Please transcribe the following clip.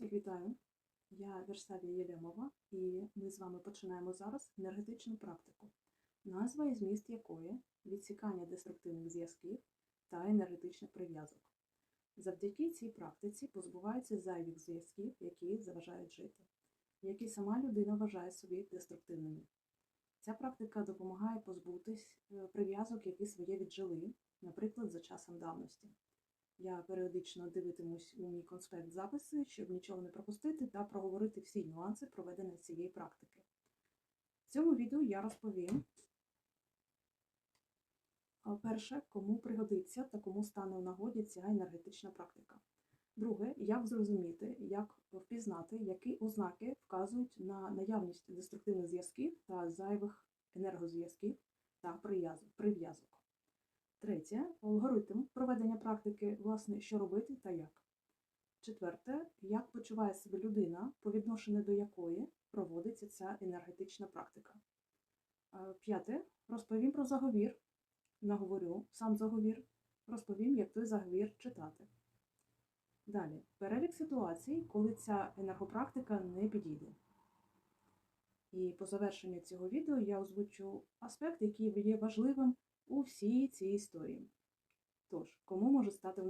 Всіх вітаю! Я Версавія Єлемова, і ми з вами починаємо зараз енергетичну практику, назва і зміст якої відсікання деструктивних зв'язків та енергетичних прив'язок. Завдяки цій практиці позбуваються зайвих зв'язків, які заважають жити, які сама людина вважає собі деструктивними. Ця практика допомагає позбутись е, прив'язок, які своє віджили, наприклад, за часом давності. Я періодично дивитимусь у мій конспект записи, щоб нічого не пропустити та проговорити всі нюанси проведення цієї практики. В цьому відео я розповім перше, кому пригодиться та кому стане у нагоді ця енергетична практика. Друге, як зрозуміти, як впізнати, які ознаки вказують на наявність деструктивних зв'язків та зайвих енергозв'язків та прив'язок-. Третє алгоритм проведення практики, власне, що робити та як. Четверте, як почуває себе людина, по відношенню до якої проводиться ця енергетична практика. Е, П'яте, розповім про заговір. Наговорю сам заговір, розповім, як той заговір читати. Далі, перелік ситуацій, коли ця енергопрактика не підійде. І по завершенню цього відео я озвучу аспект, який є важливим у всій цій історії. Тож, кому може стати в